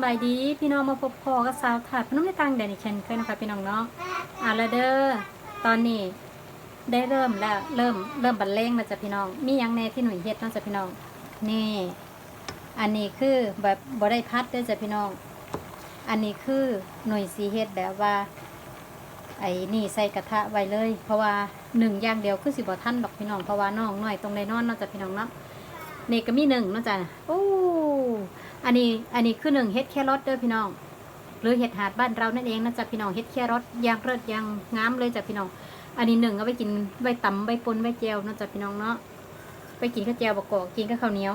สบายดีพี่น้องมาพบพอกับสาวถาดพนมในตังแดนอีกเช่นเคยนะคะพี่น้องเนาะอะแล้วเด้อตอนนี้ได้เริ่มแล้วเริ่มเริ่มบรรเลงแล้วจ้ะพี่น้อง มียังแน่ที่หนุ่ยเฮ็ดเนาะจ้ะพี่น้อง นี่ อันนี้คือแบบบได้พัดด้อจ้ะพี่น้อง อันนี้คือหน่วยสีเฮ็ดแบบว่า ไอ้นี่ใส่กระทะไว้เลย เพราะว่าหนึ่งอย่างเดียวคือสิบ่ทันดอกพี่น้องเพราะว่าน้องหน่อยตรงในนอนเนาะจ้ะพี่น้องเนาะนี่ก็มีหนึ่งเนาะจ้ะโอ้ อันนี้อันนี้คือหนึ่งเฮ็ดแครอทเด้อพี่น้อง หรือเห็ดหาดบ้านเรานั่นเองนะจ๊ะพี่น้องเฮ็ดแครอทยางเลิศยางงามเลยจ้ะพี่น้อง อันนี้หนึ่งเอาไปกินใบตำใบปนใบแจวนาะจ้ะพี่น้องเนาะไปกินข้าวแจวบกอกกินกับข้าวเหนียว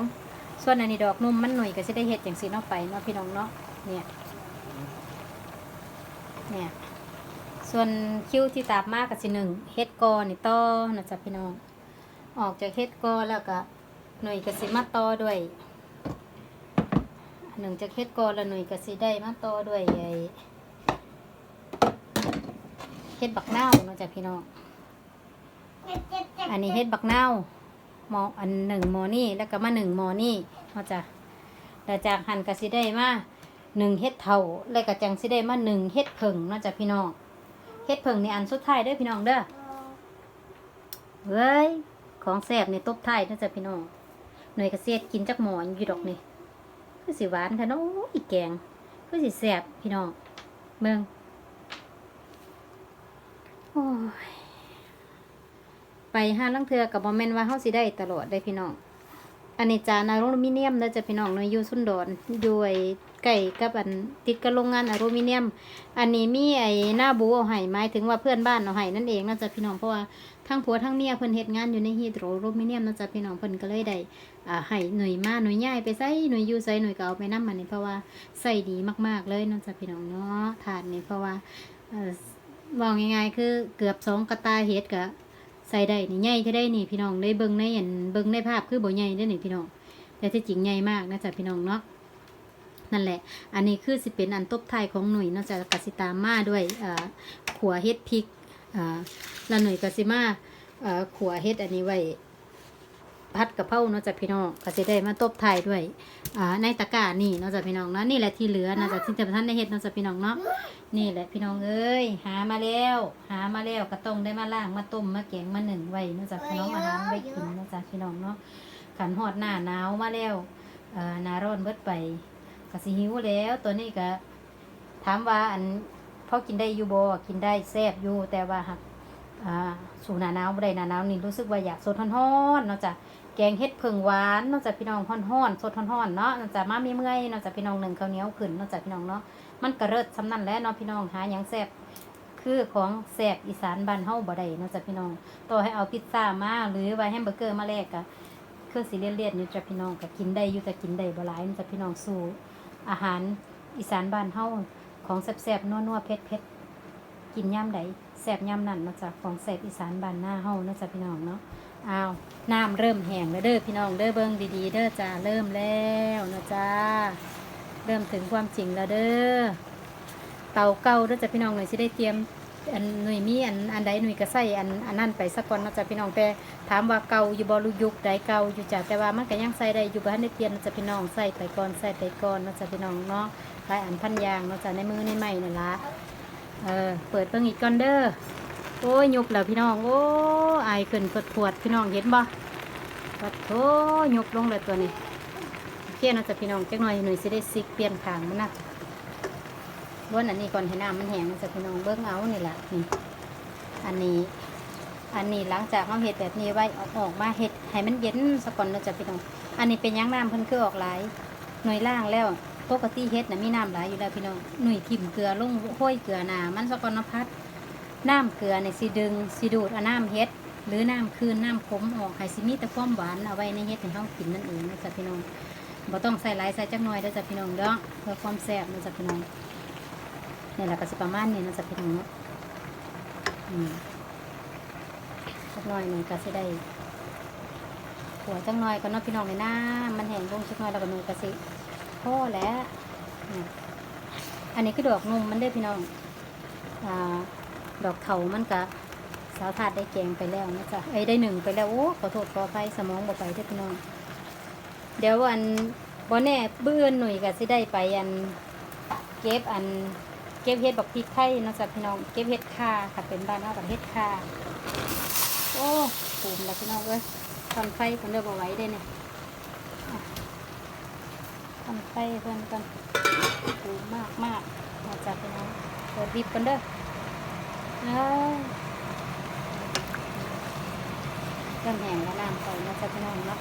ส่วนอันนี้ดอกนุ่มมันหน่อยก็จะได้เห็ดอย่างสีนาะไปเนาะพี่น้องเนาะเนี่ยเนี่ยส่วนคิ้วที่ตามมากกับสิหนึ่งเฮ็ดกอนี่ต่อนะจ๊ะพี่น้อง ออกจากเฮ็ดกอแล้วก็หน่วยก็สิมาต่อด้วย หนึ่งจากเฮ็ดกอแล้วหน่วยก็สิได้มาต่อด้วยไอ้เฮ็ดบักเนาเนาะจ๊ะพี่น้อง อันนี้เฮ็ดบักเนาหมออันหนึ่งหมอนี่แล้วก็มาหนึ่งหมอนี่เนาะจ้ะแล้วจากหันก็สิได้มาหนึ่งเฮ็ดเท่าแล้วก็จังสิได้มาหนึ่งเฮ็ดเผิงเนาะจ้ะพี่น้อง เฮ็ดเผิงในอันสุดท้ายเด้อพี่น้องเด้อเฮ้ย ของแซ่บในตบท้ายนะจ๊ะพี่น้อง หน่วยกระเสียดกินจักหมอนอยู่ดอกนี่ คือสิหวานค่ะน้องอีกแกงคือสิแสบพี่น้องเมืองโอ้ยไปห้าลังเทือกับบอมเมนว่าเฮาสิได้ตลอดได้พี่น้อง อันนี้จานอลูมิเนียมเด้อจ้ะพี่น้องเนยอยู่สุนดอนอยู่ ไก่กับอันติดกับโรงงานอลูมิเนียม อันนี้มีไอ้หน้าบูเอาให้หมายถึงว่าเพื่อนบ้านเอาให้นั่นเองนะจ๊ะพี่น้องเพราะว่าทั้งผัวทั้งเมียเพิ่นเฮ็ดงานอยู่ในฮีโดรอลูมิเนียมนะจ๊ะพี่น้องเพิ่นก็เลยได้อ่าให้หน่วยมาหน่วยใหญ่ไปใส่หน่วยอยู่ใส่หน่วยก็เอาไปนำมันนี่เพราะว่าใส่ดีมากๆเลยนะจ๊ะพี่น้องเนาะถาดนี่เพราะว่าเอ่อบอกง่ายๆคือเกือบสองกระตาเฮ็ดก็ใส่ได้นี่ใหญ่แค่ได้นี่พี่น้องได้เบิ่งในอันเบิ่งในภาพคือบ่ใหญ่เด้นี่พี่น้องแต่ที่จริงใหญ่มากนะจ๊ะพี่น้องเนาะ นั่นแหละ อันนี้คือสิเป็นอันตบไทยของหน่วยนอกจากกสิตามมาด้วยขัวเฮ็ดพริกแล้วหน่วยกสิมาเอ่อขัวเฮ็ดอันนี้ไว้พัดกระเพราเนาะจากพี่น้องก็สิได้มาตบไทยด้วยในตะกร้านี่เนาะจากพี่น้องเนาะนี่แหละที่เหลือนะจากที่ท่านได้เฮ็ดเนาะจากพี่น้องเนาะนี่แหละพี่น้องเอ้ยหามาแล้ว หามาแล้วก็ต้องได้มาล้างมาต้มมาแกงมาหนึ่งไว้เนาะจากพี่น้องอาหารไว้กินเนาะจากพี่น้องเนาะขันหอดหน้าหนาวมาแล้วหนาร้อนเบิดไป ก็สิหิวแล้วตัวนี้ก็ถามว่าอันพอกินได้อยู่บ่กินได้แซ่บอยู่แต่ว่าหักอ่าสู่หนาหนาวบ่ได้หนาหนาวนี่รู้สึกว่าอยากสดฮ้อนๆเนาะจ้ะแกงเฮ็ดเพิงหวานเนาะจ้ะพี่น้องฮ้อนๆสดฮ้อนๆเนาะเนาะจ้ะมามีเมื่อยเนาะจ้ะพี่น้องหนึ่งข้าวเหนียวขึ้นเนาะจ้ะพี่น้องเนาะมันก็เลิศสำนั่นแล้วเนาะพี่น้องหาหยังแซ่บคือของแซ่บอีสานบ้านเฮาบ่ได้เนาะจ้ะพี่น้อง ต่อให้เอาพิซซ่ามาหรือว่าแฮมเบอร์เกอร์มาแลกก็คือสิเลียนๆอยู่จ้ะพี่น้องก็กินได้อยู่แต่กินได้บ่หลายเนาะจ้ะพี่น้องสู้ อาหารอีสานบ้านเฮาของแซ่บๆนัวๆเผ็ดๆกินย่ำใดแซ่บย่ำนั่นเนาะจ๊ะของแซ่บอีสานบ้านหน้าเฮานาะจ๊ะพี่น้องเนาะอ้าวน้ำเริ่มแห้งแล้วเด้อพี่น้องเด้อเบิ่งดีๆ เด้อจ้าเริ่มแล้วนะจ้าเริ่มถึงความจริงแล้วเด้อเตาเก่าเด้อจ้ะพี่น้องเลยสิได้เตรียม อันหน่วยมีอันอันใดหน่วยก็ใส่อันอันนั้นไปสักก่อนเนาะจ้ะพี่น้องแต่ถามว่าเก่าอยู่บ่รู้ยุคใดเก่าอยู่จ้ะแต่ว่ามันก็ยังใส่ได้อยู่บ่ทันได้เปลี่ยนนะจ้ะพี่น้องใส่ไปก่อนใส่ไปก่อนเนาะจ้ะพี่น้องเนาะหลายอันพันยางเนาะจ้ะในมือในไม้นี่ละเออเปิดเบิ่งอีกก่อนเด้อโอ้ยยุบแล้วพี่น้องโอ้อายขึ้นปวดปวดพี่น้องเห็นบ่ปัดโถยุบลงเลยตัวนี้โอเคเนาะจ้ะพี่น้องจักหน่อยหน่อยสิได้ซิกเปลี่ยนขางมันนะ บ้วนอันนี้ก่อนให้น้ำมันแห้งเนจะพี่น้องเบิ่งเอานี่แหละนี่อันนี้ อันนี้หลังจากเราเห็ดแบบนี้ไว้เอาออกมาเห็ดให้มันเย็นสักก่อนเนาจะพี่น้อง อันนี้เป็นหยังน้ำเพิ่นคือออกหลายหน่วยล่างแล้วปกติเฮ็ดนะมีน้ำหลายอยู่แล้วพี่น้องหน่วยทิ่มเกลือลงห้อยเกลือหนามันสกอนพัดน้ำเกลือเนี่ยสิดึงสิดูดเอาน้ำเฮ็ด หรือน้ำคืนน้ำขมออกให้สิมีแต่ความหวานเอาไว้ในเฮ็ดให้เฮากินนั่นเองนะจ๊ะพี่น้องบ่ต้องใส่หลายใส่จักหน่อยเด้อจ้ะพี่น้องเด้อเพื่อความแซ่บนะจ๊ะพี่น้อง นี่แหละก็สิประมาณนี้นะจะพี่น้องเนาะอืมจักหน่อยหนึงก็สิได้หัวจักหน่อยก็เนาพี่น้องในน้ำมันแห้งลงจักหน่อยแล้วก็หนูก็สิพ่อแล้วอันนี้คือดอกนุ่มมันได้พี่น้องอ่าดอกเขามันกะสาวถาดได้แกงไปแล้วนะจ๊ะเอ้ได้หนึ่งไปแล้วโอ้ขอโทษขอไปสมองบ่ไปเด้พี่น้อง เดี๋ยววันบ่แน่เบื่อหน่ยก็สิได้ไปอันเก็บอัน เก็บเฮ็ดบักพริกไทยนาะจ๊ะพี่น้องเก็บเฮ็ดข่าค่ะเป็นบ้านเฮากับเฮ็ดข่าโอ้ปูมแล้วพี่น้องเอ้ยทำไฟกันเด้อบ่ไว้ได้เนี่ยทำไฟเพิ่อนกันปูมมากมากมาจากพี่น้องเปิดบิบกันเด้อเอ้ยเริ่มแห้งแล้วน้ำใส่นาะจ๊ะพี่น้องเนาะ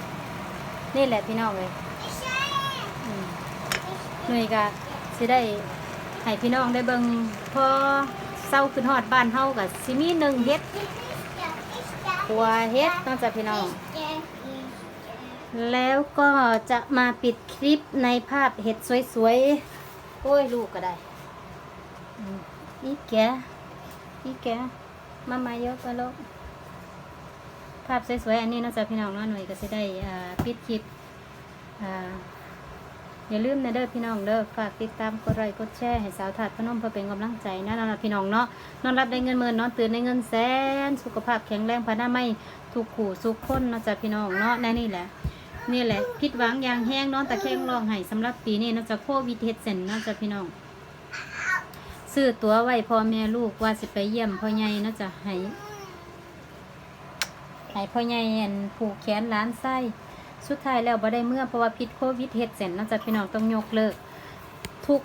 นี่แหละพี่น้องเลยหน่วยก็สิได้ ให้พี่น้องได้เบิ่งพอเศร้าขึ้นฮอดบ้านเฮาก็สิมีหนึ่งเฮ็ดหัวเฮ็ดนอกจากพี่น้อง แล้วก็จะมาปิดคลิปในภาพเห็ดสวยๆโอ้ยลูกก็ได้อีแกอีแกมามาเยอะก็ลูกภาพสวยๆอันนี้นอกจากพี่น้องเนาหน่วยก็จะได้ปิดคลิป อย่าลืมนะเด้อพี่น้องเด้อฝากติดตามกดไลค์กดแชร์ให้สาวถาดพนมเพื่อเป็นกำลังใจนะนอนหลับพี่น้องเนาะนอนรับได้เงินหมื่นนอนตื่นได้เงินแสน สุขภาพแข็งแรงพานาไม่ถูกขู่สุขคนเนาะจ๊ะพี่น้องเนาะแน่นี่แหละนี่แหละผิดหวังอย่างแห้งนอนตะแคงร้องไห้สำหรับปีนี้นาะจ๊ะโควิดเฮ็ดเสร็จนาะจ๊ะพี่น้องซื้อตั๋วไว้พ่อแม่ลูกว่าสิไปเยี่ยมพ่อใหญ่นาะจ๊ะให้ให้พ่อใหญ่อันผูกแขนร้านไส้ สุดท้ายแล้วบ่ได้เมื่อเพราะว่าพิษโควิดเฮ็ดเสร็จนอกจากพี่น้องต้องยกเลิก ทุก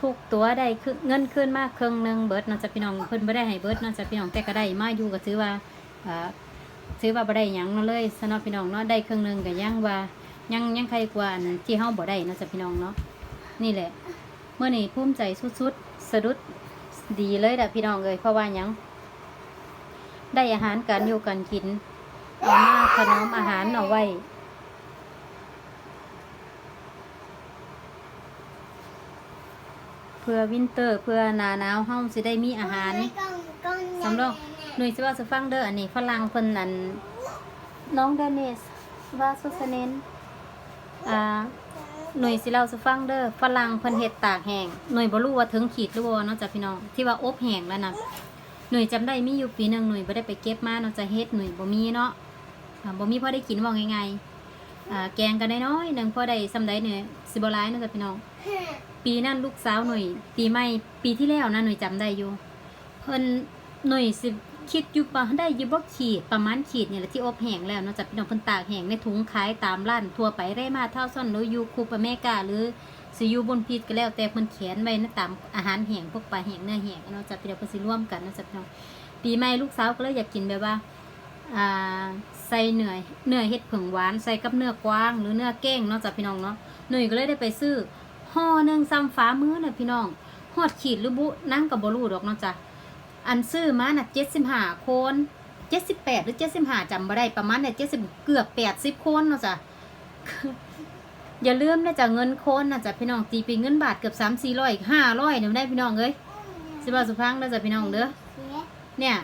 ทุกตัวได้คือเงินขึ้นมากครึ่งหนึงเบิดนอกจากพี่น้องเพิ่นบ่ได้ให้เบิดนอกจากพี่น้องแต่ก็ได้มาอยู่ก็ถือว่าอ่าถือว่าบ่ได้หยังเนาะเลยสำหรับพี่น้องเนาะได้ครึ่งหนึงก็ยังว่ายังยังใครกว่าที่เฮาบ่ได้นอกจากพี่น้องเนาะนี่แหละเมื่อนี้ภูมิใจสุดๆสะดุดดีเลยแหละพี่น้องเอ้ยเพราะว่ายังได้อาหารการอยู่การกิน เอามาถนอมอาหารเอาไว้เพื่อวินเตอร์เพื่อหนาหนาวเฮาสิได้มีอาหารสำรองหนุ่ยสิว่าจะฟังเด้ออันนี้ฝรั่งเพิ่นนั่นน้องเดนิสว่าสุสเนนอ่าหน่วยสิเราสิฟังเด้อฝรั่งเพิ่นเฮ็ดตากแห้งหน่วยบ่รู้ว่าถึงขีดหรือบ่เนาะจ้ะพี่น้องที่ว่าอบแห้งแล้วนะหน่วยจำได้มีอยู่ปีหนึ่งหน่วยบ่ได้ไปเก็บมาเนาะจะเฮ็ดหน่วยบ่มีเนาะ บ่มีพ่อได้กินว่าง่ายๆแกงกันได้น้อยๆหนึ่งพ่อได้ซำได้เนี่ยสิบ่หลายนาะจ้ะพี่น้อง ปีนั้นลูกสาวหน่วยปีใหม่ปีที่แล้วนะหน่วยจำได้อยู่ เพิ่นหน่วยสิคิดอยู่ปะได้อยู่บ่ขีดประมาณขีดเนี่ยแหละที่อบแห้งแล้วนาะจ้ะพี่น้องเพิ่นตากแห้งในถุงขายตามร้านทั่วไปได้มาเท่าซ่อนหรืออยู่คูปอเมริกาหรือสิอยู่บนพีดก็แล้วแต่เพิ่นเขียนไว้นะตามอาหารแห้งพวกปลาแห้งเนื้อแห้งนาะจ้ะพี่น้องเพิ่นสิร่วมกันนาะจ้ะพี่น้องปีใหม่ลูกสาวก็เลยอยากกินแบบว่าอ่า ใส่เนื้อเนื้อเห็ดผึ่งหวานใส่กับเนื้อกว้าง หรือเนื้อเก้งเนาะจ้ะพี่น้องเนาะหนุ่ยก็เลยได้ไปซื้อห่อหนึ่งซ้ำฟ้ามือน่ะพี่น้องหอดขีดหรือบุนั่งกับบรูดอกเนาะจ้ะอันซื้อมาน่ะเจ็ดสิบห้าคนเจ็ดสิบแปดหรือเจ็ดสิบห้าจำไม่ได้ประมาณเนี่ยเจ็ดสิบเกือบแปดสิบคนเนาะจ้ะอย่าลืมนะจ้ะเงินโคนนะจ้ะพี่น้องตีป็นเงินบาทเกือบสามสี่ร้อยห้าร้อยเนี่ยได้พี่น้องเอ้ยสิบาสุพังนะจ้ะพี่น้องเด้อเนี่ย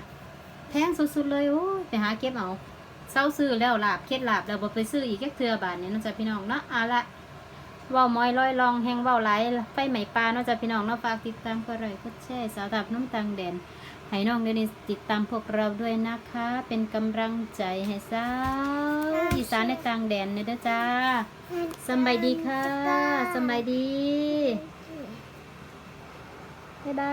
แพงสุดๆเลยโอ้ยไปหาเก็บเอา เศร้าซื้อแล้วลาบเคล็ดลาบแล้วบ่ไปซื้ออีกแค่เทือบาทเนี่ยเนาะจ๊ะพี่น้องเนาะเอาละเว้ามอยลอยลองแหงเว้าไหลไฟไหมปลาเนาะจ๊ะพี่น้องเนาะฝากติดตามก็เลยก็แช่สาวตับน้ำตังแดนให้น้องเดนิสติดตามพวกเราด้วยนะคะ เป็นกำลังใจให้สาวอีสานในต่างแดนเนยเด้อจ้าสบายดีค่ะสบายดีบ๊ายบาย